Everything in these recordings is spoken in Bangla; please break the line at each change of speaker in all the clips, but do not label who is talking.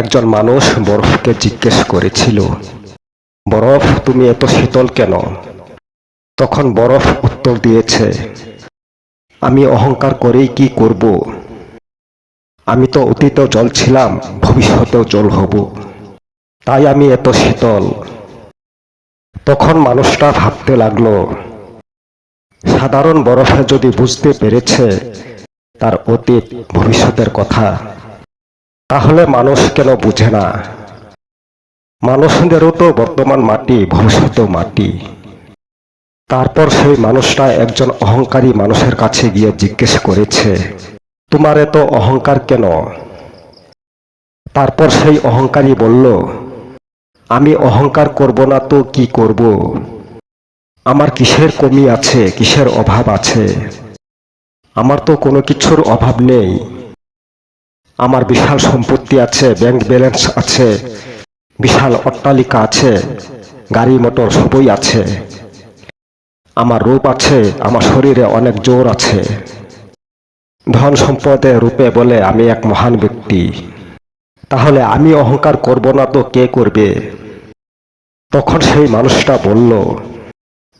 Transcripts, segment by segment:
একজন মানুষ বরফকে জিজ্ঞেস করেছিল, বরফ, তুমি এত শীতল কেন? তখন বরফ উত্তর দিয়েছে, আমি অহংকার করেই কি করব? আমি তো অতীতেও জল ছিলাম, ভবিষ্যতেও জল হব। তাই আমি এত শীতল। তখন মানুষটা ভাবতে লাগল, সাধারণ বরফে যদি বুঝতে পেরেছে তার অতীত ভবিষ্যতের কথা তাহলে মানুষ কেন বুঝে না? মানুষদেরও তো বর্তমান মাটি, ভবিষ্যতেও মাটি। তারপর সেই মানুষটা একজন অহংকারী মানুষের কাছে গিয়ে জিজ্ঞেস করেছে, তোমার এত অহংকার কেন? তারপর সেই অহংকারী বলল, আমি অহংকার করব না তো কি করব? আমার কিসের কমি আছে, কিসের অভাব আছে? আমার তো কোনো কিছুর অভাব নেই। আমার বিশাল সম্পত্তি আছে ব্যাংক ব্যালেন্স আছে, বিশাল অট্টালিকা আছে, গাড়ি মোটর সবই আছে। আমার রূপ আছে, আমার শরীরে অনেক জোর আছে। ধন সম্পদে রূপে বলে আমি এক মহান ব্যক্তি। তাহলে আমি অহংকার করব না তো কে করবে? তখন সেই মানুষটা বলল,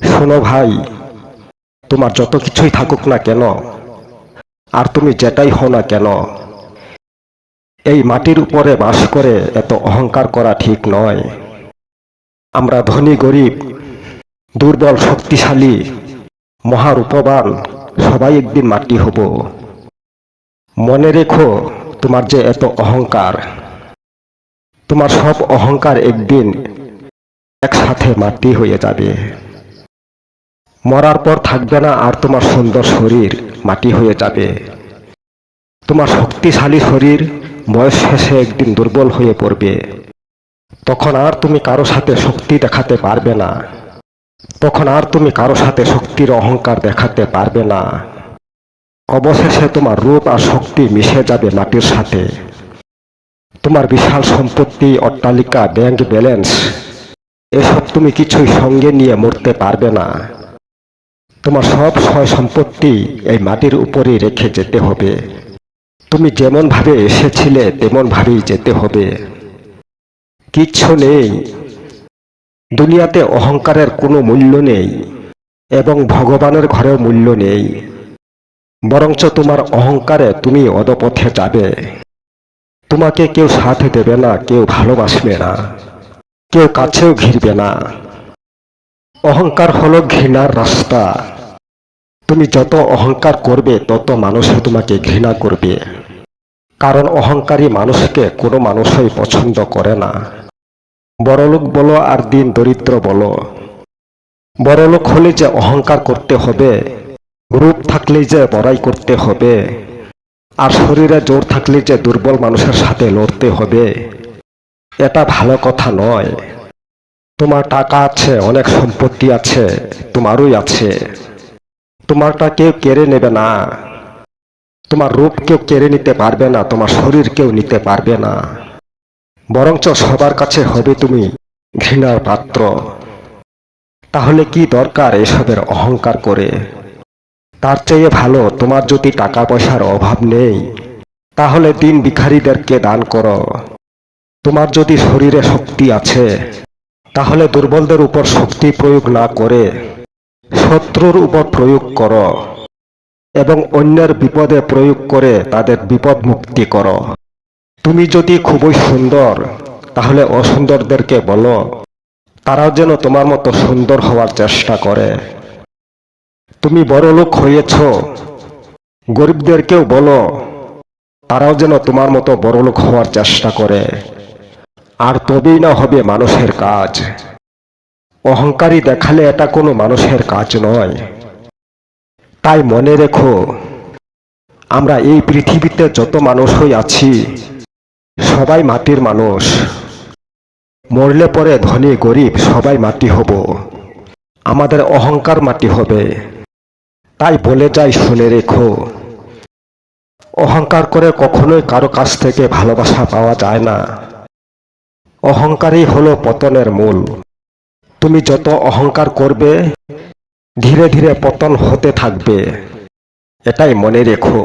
শোনো ভাই, তোমার যত কিছুই থাকুক না কেন, আর তুমি যেটাই হও না কেন এই মাটির উপরে বাস করে এত অহংকার করা ঠিক নয়। আমরা ধনী, গরিব, দুর্বল, শক্তিশালী, মহারূপবান, সবাই একদিন মাটি হব। মনে রেখো, তোমার যে এত অহংকার, তোমার সব অহংকার একদিন একসাথে মাটি হয়ে যাবে। মরার পর থাকবে না আর তোমার সুন্দর শরীর মাটি হয়ে যাবে। তোমার শক্তিশালী শরীর বয়স শেষে একদিন দুর্বল হয়ে পড়বে। তখন আর তুমি কারও সাথে শক্তি দেখাতে পারবে না। তখন আর তুমি কারও সাথে শক্তির অহংকার দেখাতে পারবে না। অবশেষে তোমার রূপ আর শক্তি মিশে যাবে মাটির সাথে। তোমার বিশাল সম্পত্তি, অট্টালিকা, ব্যাংক ব্যালেন্স, এসব তুমি কিছুই সঙ্গে নিয়ে মরতে পারবে না। তোমার সব সয় সম্পত্তি এই মাটির উপরেই রেখে যেতে হবে। তুমি যেমন ভাবে এসেছিলে, তেমন ভাবেই যেতে হবে। কিচ্ছু নেই। দুনিয়াতে অহংকারের কোনো মূল্য নেই এবং ভগবানের ঘরেও মূল্য নেই। বরঞ্চ তোমার অহংকারে তুমি অদপথে যাবে। তোমাকে কেউ সাথ দেবে না, কেউ ভালোবাসবে না, কেউ কাছেও ঘিরবে না। অহংকার হলো ঘৃণার রাস্তা। তুমি যত অহংকার করবে, তত মানুষে তোমাকে ঘৃণা করবে। কারণ অহংকারী মানুষকে কোনো মানুষই পছন্দ করে না। বড়লোক বলো আর দিন দরিদ্র বলো। বড়লোক হলে যে অহংকার করতে হবে, রূপ থাকলে যে বড়াই করতে হবে, আর শরীরে জোর থাকলে যে দুর্বল মানুষের সাথে লড়তে হবে, এটা ভালো কথা নয়। তোমার টাকা আছে, অনেক সম্পত্তি আছে, তোমারই আছে। তোমারটা কেউ কেড়ে নেবে না। তোমার রূপ কেউ কেড়ে নিতে পারবে না, তোমার শরীর কেউ নিতে পারবে না। বরঞ্চ সবার কাছে হবে তুমি ঘৃণার পাত্র। তাহলে কি দরকার এসবের অহংকার করে? তার চেয়ে ভালো তোমার যদি টাকা পয়সার অভাব নেই, তাহলে দিন ভিখারিদেরকে দান করো। তোমার যদি শরীরে শক্তি আছে, তাহলে দুর্বলদের উপর শক্তি প্রয়োগ না করে শত্রুর উপর প্রয়োগ করো এবং অন্যের বিপদে প্রয়োগ করে তাদের বিপদ মুক্তি করো। তুমি যদি খুবই সুন্দর, তাহলে অসুন্দরদেরকে বলো, তারাও যেন তোমার মতো সুন্দর হওয়ার চেষ্টা করে। তুমি বড় লোক হয়েছ, গরিবদেরকেও বলো, তারাও যেন তোমার মতো বড় লোক হওয়ার চেষ্টা করে। আর তবেই না হবে মানুষের কাজ। অহংকারী দেখালে এটা কোনো মানুষের কাজ নয়। তাই মনে রেখো, আমরা এই পৃথিবীতে যত মানুষই আছি, সবাই মাটির মানুষ। মরলে পরে ধনী, গরিব, সবাই মাটি হব। আমাদের অহংকার মাটি হবে। তাই বলে যাই, শুনে রেখো। অহংকার করে কখনোই কারও কাছ থেকে ভালোবাসা পাওয়া যায় না। অহংকারই হলো পতনের মূল। তুমি যত অহংকার করবে ধীরে ধীরে পতন হতে থাকবে। এটাই মনে রেখো।